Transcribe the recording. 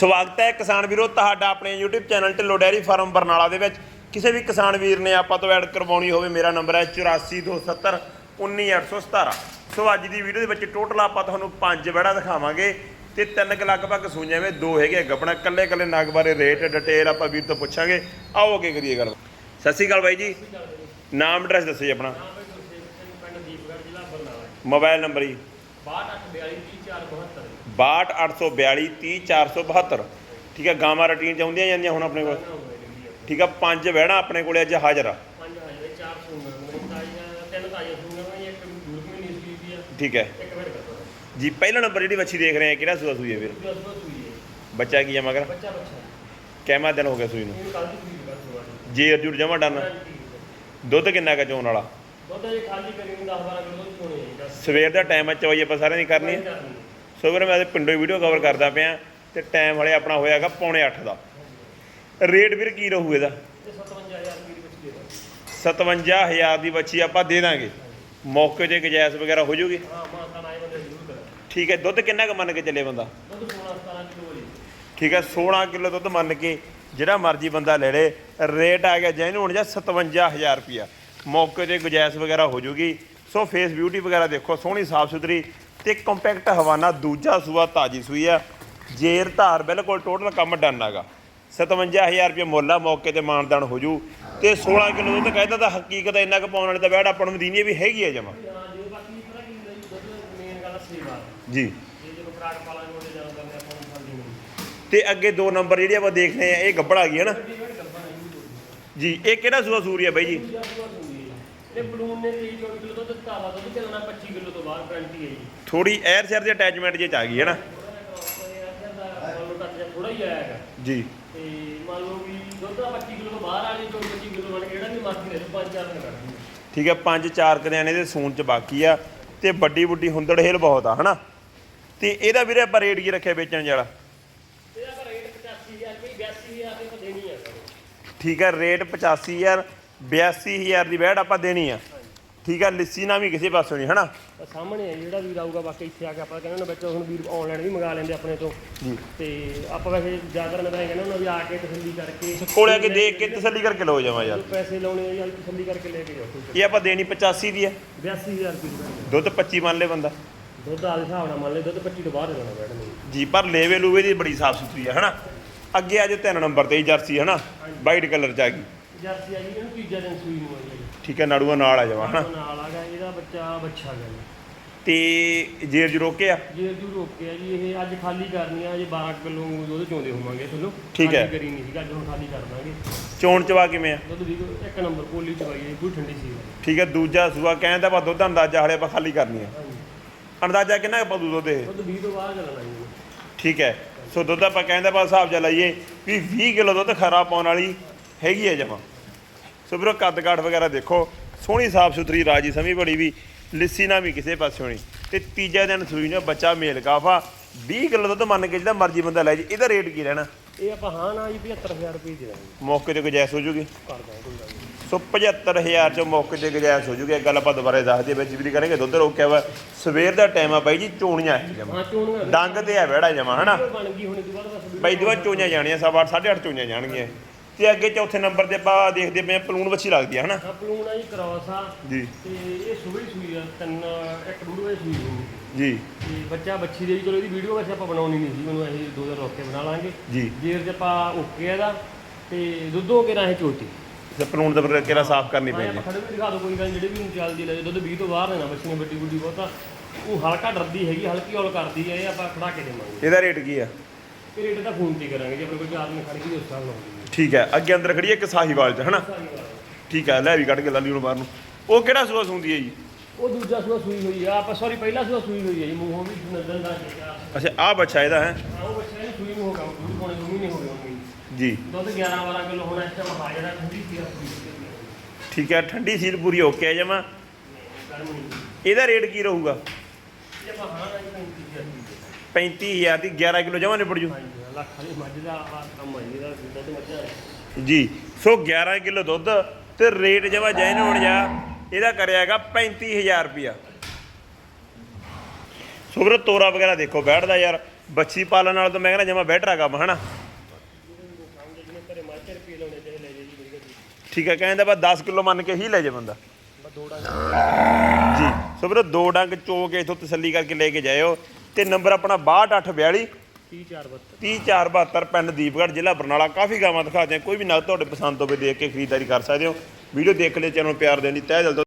ਸਵਾਗਤ ਹੈ ਕਿਸਾਨ ਵੀਰੋ ਤੁਹਾਡਾ ਆਪਣੇ YouTube channel Dhillon dairy farm Barnala ਦੇ ਵਿੱਚ। ਕਿਸੇ ਵੀ ਕਿਸਾਨ ਵੀਰ ਨੇ ਆਪਾਂ ਤੋਂ ਐਡ ਕਰਵਾਉਣੀ ਹੋਵੇ ਮੇਰਾ ਨੰਬਰ ਹੈ 8427 19817 ਸੋ ਅੱਜ ਦੀ ਵੀਡੀਓ ਦੇ ਵਿੱਚ ਟੋਟਲ ਆਪਾਂ ਤੁਹਾਨੂੰ ਪੰਜ ਵੜਾ ਦਿਖਾਵਾਂਗੇ ਤੇ ਤਿੰਨ ਕੁ ਲਗਭਗ ਸੂਈਆਂ ਵਿੱਚ ਦੋ ਹੈਗੇ ਗੱਬਣਾ ਕੱਲੇ ਕੱਲੇ ਨਗ ਬਾਰੇ ਰੇਟ ਡਿਟੇਲ ਆਪਾਂ ਵੀਰ ਤੋਂ ਪੁੱਛਾਂਗੇ। ਆਓ ਅੱਗੇ ਕਰੀਏ ਗੱਲ। ਸਤਿ ਸ਼੍ਰੀ ਅਕਾਲ ਬਾਈ ਜੀ। ਨਾਮ ਐਡਰੈਸ ਦੱਸੋ ਜੀ ਆਪਣਾ। ਮੋਬਾਈਲ ਨੰਬਰ ਜੀ। 6242 628442 ਠੀਕ ਹੈ ਗਾਵਾਂ ਰਟੀਨ ਚ ਆਉਂਦੀਆਂ ਜਾਂਦੀਆਂ ਹੁਣ ਆਪਣੇ ਕੋਲ। ਠੀਕ ਆ ਪੰਜ ਵਹਿਣਾ ਆਪਣੇ ਕੋਲੇ ਅੱਜ ਹਾਜ਼ਰ ਆ। ਪੰਜ ਹਜ਼ਾਰ ਚਾਰ ਸੂਣਾ ਮਤਲਬ ਤਾਜ਼ੀਆਂ ਤਿੰਨ ਤਾਜ਼ੀਆਂ ਸੂਣਾ ਨੇ ਇੱਕ ਦੂਰ ਮਹੀਨੇ ਸੂਈ ਦੀ ਆ ਠੀਕ ਹੈ। ਜੀ ਪਹਿਲਾ ਨੰਬਰ ਜਿਹੜੀ ਬੱਚੀ ਦੇਖ ਰਹੇ ਆ ਕਿਹੜਾ ਸੂਆ ਸੂਈ ਹੈ ਵੀਰ? ਬੱਚਾ ਕੀ ਹੈ ਮਗਰ? ਬੱਚਾ ਦਿਨ ਹੋ ਗਿਆ ਸੂਈ ਨੂੰ? ਜੀ ਅਰਜੁਰ ਜਮਾ ਡਨ। ਦੁੱਧ ਕਿੰਨਾ ਕਾ ਚੋਣ ਵਾਲਾ? ਦੁੱਧ ਜੇ ਖਾਲੀ ਕਰੀ ਨੂੰ 10 12 ਕਿਲੋ ਚੋਣੇ ਸਵੇਰ ਦਾ ਟਾਈਮ ਆ ਚੋਈ ਆਪਾਂ ਸਾਰਿਆਂ ਦੀ ਕਰਨੀ ਹੈ ਸੋ ਵੀਰ ਮੈਂ ਤੇ ਪਿੰਡੋਂ ਵੀਡੀਓ ਕਵਰ ਕਰਦਾ ਪਿਆ ਤੇ ਟਾਈਮ ਹਲੇ ਆਪਣਾ ਹੋਇਆਗਾ ਪੌਣੇ 8 ਦਾ। ਰੇਟ ਵੀਰ ਕੀ ਰਹੂ ਇਹਦਾ? ਤੇ 57000 ਰੁਪਏ ਦੀ ਬੱਚੀ ਦੇ ਦਾਂਗੇ। 57000 ਦੀ ਬੱਚੀ ਆਪਾਂ ਦੇ ਦਾਂਗੇ ਮੌਕੇ ਤੇ ਗਜੈਸ ਵਗੈਰਾ ਹੋ ਜੂਗੀ ਠੀਕ ਹੈ ਦੁੱਧ ਕਿੰਨਾ ਕੁ ਮੰਨ ਕੇ ਚੱਲੇ ਬੰਦਾ? ਦੁੱਧ 16 17 ਕਿਲੋ ਜੀ। ਠੀਕ ਹੈ 16 ਕਿਲੋ ਦੁੱਧ ਮੰਨ ਕੇ ਜਿਹੜਾ ਮਰਜ਼ੀ ਬੰਦਾ ਲੈ ਲੇ। ਰੇਟ ਆ ਗਿਆ ਜੈਨ ਹੁਣ ਜਾਂ 57000 ਰੁਪਿਆ ਮੌਕੇ ਤੇ ਗੁਜਾਇਸ਼ ਵਗੈਰਾ ਹੋ ਜੂਗੀ। ਸੋ ਫੇਸ ਬਿਊਟੀ ਵਗੈਰਾ ਦੇਖੋ ਸੋਹਣੀ ਸਾਫ਼ ਸੁਥਰੀ ਤੇ ਕੰਪੈਕਟ ਹਵਾਨਾ ਦੂਜਾ ਸੂਆ ਤਾਜੀ ਸੂਈ ਆ। ਜੇਰ ਧਾਰ ਬਿਲਕੁਲ ਟੋਟਲ ਕੰਮ ਡਨ ਹੈਗਾ। 57000 ਰੁਪਏ ਮੁੱਲ ਆ, ਮੌਕੇ ਤੇ ਮਾਨਦਾਨ ਹੋ ਜੂ। ਤੇ 16 ਕਿਲੋ ਦੁੱਧ ਕਹਿੰਦਾ ਤਾਂ ਹਕੀਕਤ ਇੰਨਾ ਕੁ ਪਾਉਣ ਵਾਲੇ ਤਾਂ ਬੈੜ ਆਪਾਂ ਨੂੰ ਮਦੀਨੇ ਵੀ ਹੈਗੀ ਆ ਜਮਾ। ਜੀ। ਬਾਕੀ ਤੇ ਅੱਗੇ ਦੋ ਨੰਬਰ ਜਿਹੜੇ ਆਪਾਂ ਦੇਖਦੇ ਰਹੇ ਆ, ਇਹ ਗੱਬੜ ਆ ਗਈ ਹੈ ਨਾ। ਜੀ, ਇਹ ਕਿਹੜਾ ਸੂਆ ਸੂਰੀ ਆ ਬਾਈ ਜੀ? ਇਹ ਬਲੂਨ ਨੇ 23 24 ਕਿਲੋ ਦੁੱਧ ਤਾਲਾ ਦੁੱਧ ਚੱਲਣਾ 25 ਕਿਲੋ ਤੋਂ ਬਾਅਦ ਗਰੰਟੀ ਹੈ ਜੀ। ਥੋੜੀ ਐਰ ਸ਼ਹਿਰ ਦੀ ਅਟੈਚਮੈਂਟ ਜੇ ਚ ਆ ਗਈ ਹੈ ਨਾ। ਥੋੜਾ ਹੀ ਆਇਆ ਹੈਗਾ ਜੀ। ਤੇ ਮੰਨ ਲਓ ਵੀ ਦੁੱਧ ਦਾ 25 ਕਿਲੋ ਤੋਂ ਬਾਹਰ ਆ ਜੇ 25 ਕਿਲੋ ਬਣ ਕੇ ਜਿਹੜਾ ਵੀ ਮਰਜ਼ੀ ਲੈ ਲਓ ਪੰਜ ਚਾਰ ਦਿਨ ਕੱਢ ਦੂੰਗਾ ਠੀਕ ਹੈ ਪੰਜ ਚਾਰ ਕਰਿਆਨੇ ਦੇ ਸੂਨ ਚ ਬਾਕੀ ਆ ਤੇ ਵੱਡੀ ਵੱਡੀ ਹੁੰਦੜ ਹਿਲ ਬਹੁਤ ਆ ਹਨਾ? ਤੇ ਇਹਦਾ ਵੀਰੇ ਆਪਾਂ ਰੇਟ ਕੀ ਰੱਖਿਆ ਵੇਚਣ ਵਾਲਾ? ਇਹਦਾ ਤਾਂ ਰੇਟ 85000 ਰੁਪਏ 82000 ਰੁਪਏ ਤਾਂ ਦੇਣੀ ਸਰ ਠੀਕ ਹੈ ਰੇਟ 85000 82000 ਦੀ ਵੈੜ ਆਪਾਂ ਦੇਣੀ ਆ। ਠੀਕ ਹੈ ਲਿੱਸੀ ਨਾ ਵੀ ਕਿਸੇ ਪਾਸੋਂ ਨਹੀਂ ਹਨਾ? ਤਾਂ ਸਾਹਮਣੇ ਹੈ ਜਿਹੜਾ ਵੀਰ ਆਊਗਾ ਬਾਕੀ ਇੱਥੇ ਆ ਕੇ ਆਪਾਂ ਕਹਿੰਦੇ ਨੇ ਬੱਚੇ ਹੁਣ ਵੀਰ ਆਨਲਾਈਨ ਵੀ ਮੰਗਾ ਲੈਂਦੇ ਆਪਣੇ ਤੋਂ। ਜੀ। ਤੇ ਆਪਾਂ ਵੈਸੇ ਜ਼ਿਆਦਾਤਰ ਮੈਂ ਤਾਂ ਇਹ ਕਹਿੰਦਾ ਉਹਨਾਂ ਵੀ ਆ ਕੇ ਤਸੱਲੀ ਕਰਕੇ ਕੋਲੇ ਆ ਕੇ ਦੇਖ ਕੇ ਤਸੱਲੀ ਕਰਕੇ ਲੋ ਜਾਵਾਂ ਯਾਰ। ਪੈਸੇ ਲਾਉਣੇ ਆ ਜਾਂ ਤਸੱਲੀ ਕਰਕੇ ਲੈ ਕੇ ਜਾਓ ਇਹ ਆਪਾਂ ਦੇਣੀ 85 ਦੀ ਆ। ਹੈ 82000 ਰੁਪਏ ਦੁੱਧ 25 ਮੰਨ ਲੈ ਬੰਦਾ। ਦੁੱਧ ਆਲੇ ਹਿਸਾਬ ਨਾਲ ਮੰਨ ਲੈ ਦੁੱਧ 25 ਤੋਂ ਬਾਹਰ ਦੇਣਾ ਬੈਠ ਨਹੀਂ ਜੀ ਪਰ ਲੇਵੇ ਲੂਵੇ ਦੀ ਬੜੀ ਸਾਫ਼ ਸੁਥਰੀ ਆ ਹਨਾ? ਅੱਗੇ ਆ ਜੋ ਤਿੰਨ ਨੰਬਰ ਤੇ ਹੀ ਜਰਸੀ ਹਨਾ? ਵਾਈਟ ਕਲਰ ਚ ਆ ਗਈ। ਜਰਸੀ ਆ ਜੀ ਇਹਨੂੰ ਤੀਜਾ ਦਿਨ ਸੂਈ ਨੂੰ ਆਈ ਹੈ ਠੀਕ ਹੈ ਨਾੜੂਆ ਨਾਲ ਆ ਜਾਵਾ। ਹਨਾ ਜੀ ਨਾਲ ਆ ਗਿਆ ਇਹਦਾ ਬੱਚਾ ਬੱਚਾ ਗਿਆ। ਜੀ ਤੇ ਜੇਰ ਜ ਰੋਕੇ ਆ ਜੇ ਦੂ ਰੋਕਿਆ ਜੀ ਇਹ ਅੱਜ ਖਾਲੀ ਕਰਨੀ ਆ ਜੇ 12 ਕਿਲੋ ਦੁੱਧ ਚੋਂਦੇ ਹੋਵਾਂਗੇ ਤੁਹਾਨੂੰ ਠੀਕ ਹੈ। ਖਾਲੀ ਕਰੀ ਨਹੀਂ ਸੀਗਾ ਅੱਜ ਹੁਣ ਖਾਲੀ ਕਰ ਦਾਂਗੇ। ਚੋਣ ਚਵਾ ਕਿਵੇਂ ਆ? ਦੁੱਧ ਵੀ ਇੱਕ ਨੰਬਰ ਕੋਲੀ ਚਵਾਈ ਹੈ ਕੋਈ ਠੰਡੀ ਸੀ ਠੀਕ ਹੈ ਦੂਜਾ ਸੂਆ ਕਹਿੰਦਾ ਆਪਾਂ ਦੁੱਧ ਦਾ ਅੰਦਾਜ਼ਾ ਹਲੇ ਆਪਾਂ ਖਾਲੀ ਕਰਨੀ ਆ। ਹਾਂਜੀ। ਅੰਦਾਜ਼ਾ ਕਿੰਨਾ ਕੁ ਪਦੂ ਦੁੱਧ ਇਹ ਦੁੱਧ 20 ਤੋਂ ਬਾਅਦ ਚੱਲਣਾ ਜੀ ਠੀਕ ਹੈ ਸੋ ਦੁੱਧ ਆਪਾਂ ਕਹਿੰਦਾ ਆਪਾਂ ਹਿਸਾਬ ਜਾ ਲਾਈਏ ਵੀ 20 ਕਿਲੋ ਦੁੱਧ ਖਰਾ ਪਾਉਣ ਵਾਲੀ ਹੈਗੀ ਹੈ ਜਮਾ। ਸੋ ਵੀਰੋ ਕੱਦ ਕਾਠ ਵਗੈਰਾ ਦੇਖੋ। ਸੋਹਣੀ ਸਾਫ਼ ਸੁਥਰੀ ਰਾਜੀ ਸਮੀ ਬੜੀ ਵੀ ਲਿੱਸੀ ਨਾ ਵੀ ਕਿਸੇ ਪਾਸਿਓਂ ਨਹੀਂ ਤੇ ਤੀਜਾ ਦਿਨ ਸੂਈ ਨੇ ਬੱਚਾ ਮੇਲ ਕਾਫਾ। 20 ਕਿਲੋ ਦੁੱਧ ਮੰਨ ਕੇ ਜਿਹੜਾ ਮਰਜ਼ੀ ਬੰਦਾ ਲੈ ਜੇ ਇਹਦਾ ਰੇਟ ਕੀ ਰਹਿਣਾ? ਇਹ ਆਪਾਂ ਹਾਂ ਨਾ ਜੀ 75000 ਰੁਪਏ ਦੇ ਦਾਂਗੇ ਮੌਕੇ ਤੇ ਗੁਜਾਇਸ਼ ਹੋ ਜੂਗੀ? ਕਰ ਦਾਂਗੇ ਸੋ 75000 ਚੋਂ ਮੌਕੇ ਤੇ ਗੁਜਾਇਸ਼ ਹੋ ਜੂਗੀ। ਇਹ ਗੱਲ ਆਪਾਂ ਦੁਬਾਰਾ ਦੱਸ ਦਈਏ ਵਿੱਚ ਵੀ ਕਰਾਂਗੇ ਦੁੱਧ ਰੋਕਿਆ ਵਾ। ਸਵੇਰ ਦਾ ਟਾਈਮ ਆ ਬਾਈ ਜੀ ਚੋਣੀਆਂ ਹੈ ਜਮਾ। ਚੋਣੀਆਂ। ਡੰਗ ਤੇ ਆ ਵਿਹੜਾ ਜਮਾ ਹਨਾ? ਬਣ ਗਈ ਹੁਣ ਵੀਡੀਓ- ਬਾਈ ਦੁਆ ਚੋਈਆਂ ਜਾਣੀਆਂ ਸਵਾ 8.5 ਚੋਈਆਂ ਜਾਣਗੀਆਂ। ਤੇ ਅੱਗੇ ਚੌਥੇ ਨੰਬਰ ਤੇ ਆਪਾਂ ਦੇਖਦੇ ਪਏ ਆ ਪਲੂਣ ਬੱਚੀ ਲੱਗਦੀ ਆ ਹਨਾ? ਹਾਂ ਪਲੂਣ ਆ ਜੀ ਕ੍ਰਾਸ ਆ। ਜੀ। ਤੇ ਇਹ ਸੂਈ ਸੂਈ ਆ ਤਿੰਨ ਇੱਕ ਡੂਢ ਵਜੇ ਸੂਈ ਹੋਊਗੀ। ਜੀ। ਤੇ ਬੱਚਾ ਬੱਚੀ ਦੇ ਵੀ ਚਲੋ ਇਹਦੀ ਵੀਡੀਓ ਵੈਸੇ ਆਪਾਂ ਬਣਾਉਣੀ ਨਹੀਂ ਸੀ ਮੈਨੂੰ ਅਸੀਂ ਦੋ ਦਿਨ ਰੋਕ ਕੇ ਬਣਾ ਲਾਂਗੇ। ਜੀ। ਜੇਰ ਤੇ ਆਪਾਂ ਓਕੇ ਇਹਦਾ ਤੇ ਦੁੱਧੋਂ ਕੇ ਰਾਹੀਂ ਚੋਤੀ ਤੇ ਪਲੂਣ ਦਾ ਫਿਰ ਕਿਹੜਾ ਸਾਫ਼ ਕਰਨੀ ਹਾਂ ਪੈਂਦੀ ਆਪਾਂ ਖੜੇ ਵੀ ਦਿਖਾ ਦਿਓ ਕੋਈ ਗੱਲ ਨੀ, ਜਿਹੜੀ ਵੀ ਹੁਣ ਚੱਲਦੀ ਲੈ ਦੁੱਧ 20 ਤੋਂ ਬਾਹਰ ਲੈਣਾ ਬੱਚੀ ਨੇ ਵੱਡੀ ਗੁੱਡੀ ਬਹੁਤਾ। ਉਹ ਹਲਕਾ ਡਰਦੀ ਹੈਗੀ ਹਲਕੀ ਔਲ ਕਰਦੀ ਹੈ ਇਹ ਆਪਾਂ ਖੜਾ ਕੇ ਦੇਵਾਂਗੇ। ਇਹਦਾ ਰੇਟ ਕੀ ਆ? ਇਹ ਰੇਟ ਤਾਂ ਫੋਨ ਤੇ ਹੀ ਕਰਾਂਗੇ ਜੇ ਆਪਣੇ ਕੋਈ ਆਦਮੀ ਖੜ ਗਈ ਉਸ ਹਿਸਾਬ ਨਾਲ ਹੋਊਗੀ ਠੀਕ ਹੈ ਅੱਗੇ ਅੰਦਰ ਖੜੀ ਹੈ ਇੱਕ ਸਾਹੀਵਾਲ ਚ ਹਨਾ। ਠੀਕ ਹੈ ਲੈ ਵੀ ਕੱਢ ਕੇ ਲਾਲੀ ਨੂੰ ਬਾਹਰ ਨੂੰ। ਉਹ ਕਿਹੜਾ ਸੂਆ ਸੁੰਦੀ ਹੈ ਜੀ? ਉਹ ਦੂਜਾ ਸੂਆ ਸੂਈ ਹੋਈ ਆ ਆਪਾਂ ਸੌਰੀ ਪਹਿਲਾ ਸੂਆ ਸੂਈ ਹੋਈ ਹੈ ਜੀ ਮੂੰਹੋਂ ਵੀ ਨਜ਼ਰ ਦਾ ਜਿਹੜਾ ਅੱਛਾ ਆਹ ਬੱਚਾ ਇਹਦਾ ਹੈ? ਉਹ ਬੱਚੇ ਨੂੰ ਸੂਈ ਨੂੰ ਹੋ ਗਿਆ ਦੂਰ ਕੋਣੇ ਨੂੰ ਮਹੀਨੇ ਹੋ ਹੋਣਗੇ ਜੀ। ਦੁੱਧ 11 12 ਕਿਲੋ ਹੋਣਾ ਇਸ ਟਾਈਮ ਆ ਠੰਡੀ ਸੀ ਆ ਠੀਕ ਹੈ ਠੰਡੀ ਸੀਲ ਪੂਰੀ ਓਕੇ ਹੈ ਜਮਾ। ਨਹੀਂ ਇਹਦਾ ਰੇਟ ਕੀ ਰਹੂਗਾ? ਇਹ ਆਪਾਂ ਹਾਂ ਨਹੀਂ ਪੈਂਤੀ ਸੀ ਅਸੀਂ 35000 ਦੀ 11 ਕਿਲੋ ਜਮਾ ਨਿਪੜ ਜੂ। ਹਾਂਜੀ ਲੱਖ ਮੱਝ ਦਾ ਆਹ ਕੰਮ ਹੈ ਇਹਦਾ ਦੁੱਧ ਮੱਝਾਂ ਦਾ। ਜੀ, ਸੋ 11 ਕਿਲੋ ਦੁੱਧ ਤੇ ਰੇਟ ਜਮਾ ਜੈਨ ਹੋਣ ਜਾ, ਇਹਦਾ ਕਰਿਆਗਾ 35000 ਰੁਪਿਆ ਸੋ ਵੀਰੋ, ਤੋਰਾ ਵਗੈਰਾ ਦੇਖੋ, ਬੈਠਦਾ ਯਾਰ। ਬੱਚੀ ਪਾਲਣ ਨਾਲ ਤਾਂ ਮੈਂ ਕਹਿੰਦਾ ਜਮਾ ਬੈਟਰ ਆ ਕੰਮ ਹਨਾ? ਜਿਹਨੇ ਠੀਕ ਹੈ, ਕਹਿੰਦਾ ਬਸ 10 ਕਿਲੋ ਮੰਨ ਕੇ ਹੀ ਲੈ ਜੇ ਬੰਦਾ। ਜੀ, ਸੋ ਵੀਰੋ, ਦੋ ਡੰਗ ਚੋ ਕੇ ਇਥੋਂ ਤਸੱਲੀ ਕਰਕੇ ਲੈ ਕੇ ਜਾਇਓ। ਤੇ ਨੰਬਰ ਆਪਣਾ 6242 30 4 ਬੱਤ 3042 ਪਿੰਡ ਦੀਪਗੜ੍ਹ ਜ਼ਿਲ੍ਹਾ ਬਰਨਾਲਾ। ਕਾਫੀ ਗਾਵਾਂ ਦਿਖਾਦੇ ਆ ਕੋਈ ਵੀ ਨਗ ਤੁਹਾਡੇ ਪਸੰਦ ਹੋਵੇ ਦੇਖ ਕੇ ਖਰੀਦਦਾਰੀ ਕਰ ਸਕਦੇ ਹੋ। ਵੀਡੀਓ ਦੇਖ ਲਿਓ ਚੈਨਲ ਪਿਆਰ ਦੇਣ ਦੀ ਤਹਿ ਦਿਲ ਤੋਂ